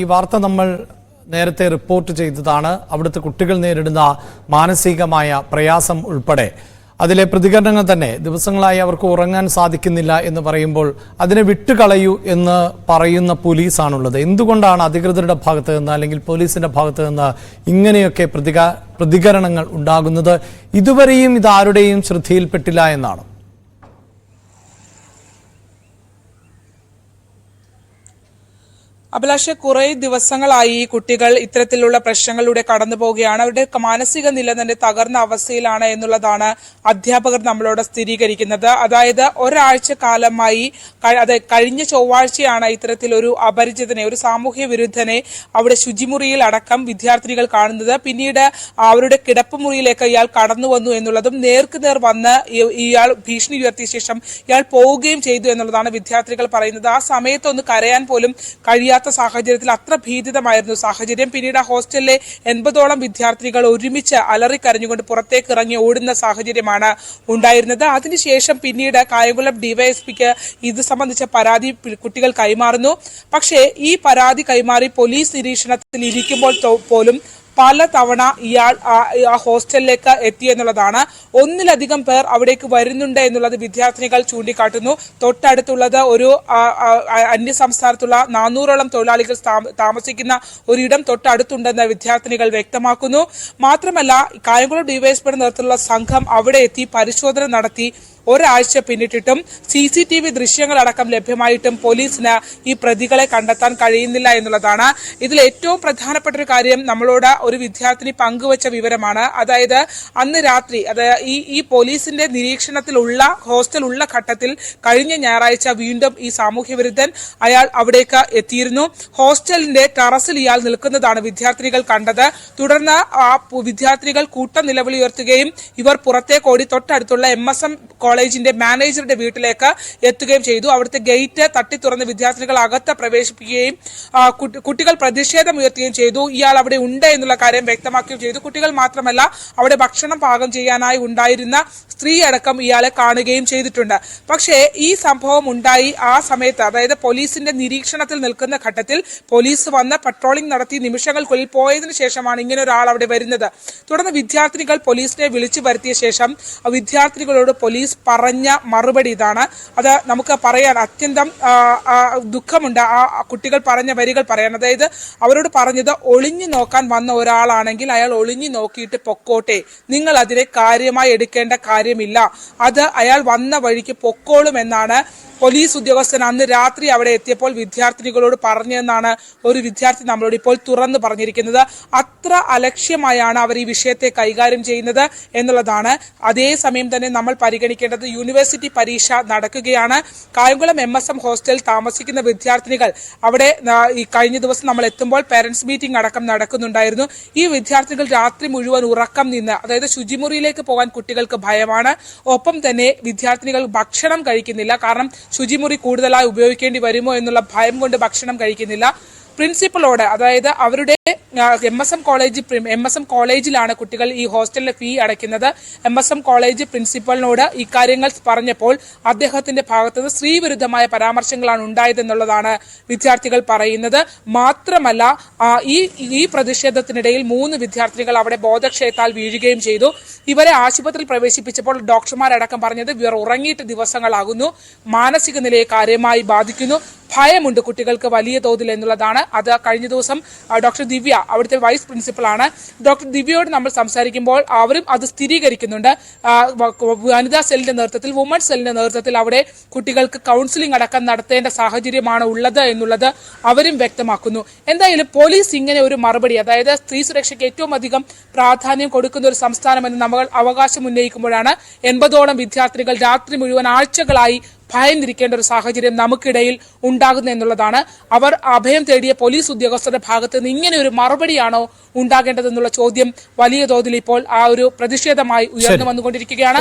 ഈ വാർത്ത നമ്മൾ നേരത്തെ റിപ്പോർട്ട് ചെയ്തതാണ്. അവിടുത്തെ കുട്ടികൾ നേരിടുന്ന മാനസികമായ പ്രയാസം ഉൾപ്പെടെ. അതിലെ പ്രതികരണങ്ങൾ തന്നെ ദിവസങ്ങളായി അവർക്ക് ഉറങ്ങാൻ സാധിക്കുന്നില്ല എന്ന് പറയുമ്പോൾ അതിനെ വിട്ടുകളയൂ എന്ന് പറയുന്ന പോലീസാണുള്ളത്. എന്തുകൊണ്ടാണ് അധികൃതരുടെ ഭാഗത്ത് നിന്ന് അല്ലെങ്കിൽ പോലീസിന്റെ ഭാഗത്ത് നിന്ന് ഇങ്ങനെയൊക്കെ പ്രതിക പ്രതികരണങ്ങൾ ഉണ്ടാകുന്നത്? ഇതുവരെയും ഇത് ആരുടെയും ശ്രദ്ധയിൽപ്പെട്ടില്ല എന്നാണ്. അഭിലാഷ് കുറെ ദിവസങ്ങളായി കുട്ടികൾ ഇത്തരത്തിലുള്ള പ്രശ്നങ്ങളിലൂടെ കടന്നു പോവുകയാണ്. അവരുടെ മാനസിക നില തന്നെ തകർന്ന അവസ്ഥയിലാണ് എന്നുള്ളതാണ് അധ്യാപകർ നമ്മളോട് സ്ഥിരീകരിക്കുന്നത്. അതായത് ഒരാഴ്ച കാലമായി അത് കഴിഞ്ഞ ചൊവ്വാഴ്ചയാണ് ഇത്തരത്തിലൊരു അപരിചിതനെ ഒരു സാമൂഹ്യ വിരുദ്ധനെ അവിടെ ശുചിമുറിയിൽ അടക്കം വിദ്യാർത്ഥിനികൾ കാണുന്നത്. പിന്നീട് അവരുടെ കിടപ്പുമുറിയിലേക്ക് ഇയാൾ കടന്നു വന്നു എന്നുള്ളതും നേർക്ക് നേർ വന്ന് ഇയാൾ ഭീഷണി ഉയർത്തിയ ശേഷം ഇയാൾ പോവുകയും ചെയ്തു എന്നുള്ളതാണ് വിദ്യാർത്ഥികൾ പറയുന്നത്. ആ സമയത്തൊന്ന് കരയാൻ പോലും കഴിയാത്ത സാഹചര്യത്തിൽ അത്ര ഭീതിതമായിരുന്നു സാഹചര്യം. പിന്നീട് ആ ഹോസ്റ്റലിലെ എൺപതോളം വിദ്യാർത്ഥികൾ ഒരുമിച്ച് അലറിക്കരഞ്ഞുകൊണ്ട് പുറത്തേക്ക് ഇറങ്ങി ഓടുന്ന സാഹചര്യമാണ് ഉണ്ടായിരുന്നത്. അതിനുശേഷം പിന്നീട് കായംകുളം ഡിവൈഎസ്പിക്ക് ഇത് സംബന്ധിച്ച പരാതി കുട്ടികൾ കൈമാറുന്നു. പക്ഷേ ഈ പരാതി കൈമാറി പോലീസ് നിരീക്ഷണത്തിൽ ഇരിക്കുമ്പോൾ പോലും പല തവണ ഇയാൾ ആ- ഹോസ്റ്റലിലേക്ക് എത്തി എന്നുള്ളതാണ്. ഒന്നിലധികം പേർ അവിടേക്ക് വരുന്നുണ്ട് എന്നുള്ളത് വിദ്യാർത്ഥിനികൾ ചൂണ്ടിക്കാട്ടുന്നു. തൊട്ടടുത്തുള്ളത് ഒരു അന്യ സംസ്ഥാനത്തുള്ള നാനൂറോളം തൊഴിലാളികൾ താമ- താമസിക്കുന്ന ഒരിടം തൊട്ടടുത്തുണ്ടെന്ന് വിദ്യാർത്ഥിനികൾ വ്യക്തമാക്കുന്നു. മാത്രമല്ല കായംകുളം ഡിവൈഎസ്പിയുടെ നേതൃത്വത്തിലുള്ള സംഘം അവിടെ എത്തി പരിശോധന നടത്തി. ഒരാഴ്ച പിന്നിട്ടിട്ടും സി സി ടി വി ദൃശ്യങ്ങളടക്കം ലഭ്യമായിട്ടും പോലീസിന് ഈ പ്രതികളെ കണ്ടെത്താൻ കഴിയുന്നില്ല എന്നുള്ളതാണ്. ഇതിൽ ഏറ്റവും പ്രധാനപ്പെട്ട ഒരു കാര്യം നമ്മളോട് ഒരു വിദ്യാർത്ഥിനി പങ്കുവച്ച വിവരമാണ്. അതായത് അന്ന് രാത്രി അത് ഈ ഈ പോലീസിന്റെ നിരീക്ഷണത്തിലുള്ള ഹോസ്റ്റൽ ഉള്ള ഘട്ടത്തിൽ കഴിഞ്ഞ ഞായറാഴ്ച വീണ്ടും ഈ സാമൂഹ്യ വിരുദ്ധൻ അയാൾ അവിടേക്ക് എത്തിയിരുന്നു. ഹോസ്റ്റലിന്റെ ടെറസിൽ ഇയാൾ നിൽക്കുന്നതാണ് വിദ്യാർത്ഥികൾ കണ്ടത്. തുടർന്ന് ആ വിദ്യാർത്ഥികൾ കൂട്ടം നിലവിളി ഉയർത്തുകയും ഇവർ പുറത്തേക്കോടി തൊട്ടടുത്തുള്ള എം എസ് എം കോളേജിന്റെ മാനേജറുടെ വീട്ടിലേക്ക് എത്തുകയും ചെയ്തു. അവിടുത്തെ ഗേറ്റ് തട്ടി തുറന്ന് വിദ്യാർത്ഥികൾ അകത്ത് പ്രവേശിപ്പിക്കുകയും കുട്ടികൾ പ്രതിഷേധം ഉയർത്തുകയും ചെയ്തു. ഇയാൾ അവിടെ ഉണ്ട് എന്നുള്ള കാര്യം വ്യക്തമാക്കുകയും ചെയ്തു. കുട്ടികൾ മാത്രമല്ല അവിടെ ഭക്ഷണം പാകം ചെയ്യാനായി ഉണ്ടായിരുന്ന സ്ത്രീ അടക്കം ഇയാളെ കാണുകയും ചെയ്തിട്ടുണ്ട്. പക്ഷേ ഈ സംഭവം ഉണ്ടായി. ആ സമയത്ത് അതായത് പോലീസിന്റെ നിരീക്ഷണത്തിൽ നിൽക്കുന്ന ഘട്ടത്തിൽ പോലീസ് വന്ന് പട്രോളിംഗ് നടത്തി നിമിഷങ്ങൾക്കുള്ളിൽ പോയതിനു ശേഷമാണ് ഇങ്ങനെ ഒരാൾ അവിടെ വരുന്നത്. തുടർന്ന് വിദ്യാർത്ഥിനികൾ പോലീസിനെ വിളിച്ചു വരുത്തിയ ശേഷം വിദ്യാർത്ഥികളോട് പോലീസ് പറഞ്ഞ മറുപടി ഇതാണ്. അത് നമുക്ക് പറയാൻ അത്യന്തം ദുഃഖമുണ്ട് ആ കുട്ടികൾ പറഞ്ഞ വരികൾ പറയാൻ. അതായത് അവരോട് പറഞ്ഞത് ഒളിഞ്ഞു നോക്കാൻ വന്ന ഒരാളാണെങ്കിൽ അയാൾ ഒളിഞ്ഞു നോക്കിയിട്ട് പൊക്കോട്ടെ. നിങ്ങൾ അതിനെ കാര്യമായി എടുക്കേണ്ട കാര്യമില്ല. അത് അയാൾ വന്ന വഴിക്ക് പൊക്കോളും എന്നാണ് പോലീസ് ഉദ്യോഗസ്ഥൻ അന്ന് രാത്രി അവിടെ എത്തിയപ്പോൾ വിദ്യാർത്ഥിനികളോട് പറഞ്ഞെന്നാണ് ഒരു വിദ്യാർത്ഥി നമ്മളോട് ഇപ്പോൾ തുറന്നു പറഞ്ഞിരിക്കുന്നത്. അത്ര അലക്ഷ്യമായാണ് അവർ ഈ വിഷയത്തെ കൈകാര്യം ചെയ്യുന്നത് എന്നുള്ളതാണ്. അതേസമയം തന്നെ നമ്മൾ പരിഗണിക്കേണ്ടത് യൂണിവേഴ്സിറ്റി പരീക്ഷ നടക്കുകയാണ്. കായംകുളം എം എസ് എം ഹോസ്റ്റലിൽ താമസിക്കുന്ന വിദ്യാർത്ഥിനികൾ അവിടെ ഈ കഴിഞ്ഞ ദിവസം നമ്മൾ എത്തുമ്പോൾ പേരൻസ് മീറ്റിംഗ് അടക്കം നടക്കുന്നുണ്ടായിരുന്നു. ഈ വിദ്യാർത്ഥികൾ രാത്രി മുഴുവൻ ഉറക്കം നിന്ന് അതായത് ശുചിമുറിയിലേക്ക് പോകാൻ കുട്ടികൾക്ക് ഭയമാണ്. ഒപ്പം തന്നെ വിദ്യാർത്ഥിനികൾ ഭക്ഷണം കഴിക്കുന്നില്ല. കാരണം ശുചിമുറി കൂടുതലായി ഉപയോഗിക്കേണ്ടി വരുമോ എന്നുള്ള ഭയം കൊണ്ട് ഭക്ഷണം കഴിക്കുന്നില്ല. പ്രിൻസിപ്പളോട് അതായത് അവരുടെ M S M college M S M കോളേജിലാണ് കുട്ടികൾ ഈ ഹോസ്റ്റലിലെ ഫീ അടയ്ക്കുന്നത്. എം എസ് എം കോളേജ് പ്രിൻസിപ്പലിനോട് ഇക്കാര്യങ്ങൾ പറഞ്ഞപ്പോൾ അദ്ദേഹത്തിന്റെ ഭാഗത്തുനിന്ന് സ്ത്രീവിരുദ്ധമായ പരാമർശങ്ങളാണ് ഉണ്ടായതെന്നുള്ളതാണ് വിദ്യാർത്ഥികൾ പറയുന്നത്. മാത്രമല്ല ഈ ഈ പ്രതിഷേധത്തിനിടയിൽ മൂന്ന് വിദ്യാർത്ഥികൾ അവിടെ ബോധക്ഷയത്താൽ വീഴുകയും ചെയ്തു. ഇവരെ ആശുപത്രിയിൽ പ്രവേശിപ്പിച്ചപ്പോൾ ഡോക്ടർമാരടക്കം പറഞ്ഞത് ഇവർ ഉറങ്ങിയിട്ട് ദിവസങ്ങളാകുന്നു. മാനസിക നിലയെ കാര്യമായി ബാധിക്കുന്നു. ഭയമുണ്ട് കുട്ടികൾക്ക് വലിയ തോതിൽ എന്നുള്ളതാണ്. അത് കഴിഞ്ഞ ദിവസം ഡോക്ടർ ദിവ്യ അവിടുത്തെ വൈസ് പ്രിൻസിപ്പളാണ്. ഡോക്ടർ ദിവ്യയോട് നമ്മൾ സംസാരിക്കുമ്പോൾ അവരും അത് സ്ഥിരീകരിക്കുന്നുണ്ട്. വനിതാ സെല്ലിന്റെ നേതൃത്വത്തിൽ വുമൺ സെല്ലിന്റെ നേതൃത്വത്തിൽ അവിടെ കുട്ടികൾക്ക് കൗൺസിലിംഗ് അടക്കം നടത്തേണ്ട സാഹചര്യമാണ് ഉള്ളത് എന്നുള്ളത് അവരും വ്യക്തമാക്കുന്നു. എന്തായാലും പോലീസ് ഇങ്ങനെ ഒരു മറുപടി അതായത് സ്ത്രീ സുരക്ഷയ്ക്ക് ഏറ്റവും അധികം പ്രാധാന്യം കൊടുക്കുന്ന ഒരു സംസ്ഥാനമെന്ന് നമ്മൾ അവകാശം ഉന്നയിക്കുമ്പോഴാണ് എൺപതോളം വിദ്യാർത്ഥികൾ രാത്രി മുഴുവൻ ആഴ്ചകളായി ഭയന്നിരിക്കേണ്ട ഒരു സാഹചര്യം നമുക്കിടയിൽ ഉണ്ടാകുന്നു എന്നുള്ളതാണ്. അവർ അഭയം തേടിയ പോലീസ് ഉദ്യോഗസ്ഥരുടെ ഭാഗത്ത് നിന്ന് ഇങ്ങനെ ഒരു മറുപടിയാണോ ഉണ്ടാകേണ്ടതെന്നുള്ള ചോദ്യം വലിയ തോതിൽ ഇപ്പോൾ ആ ഒരു പ്രതിഷേധമായി ഉയർന്നു വന്നുകൊണ്ടിരിക്കുകയാണ്.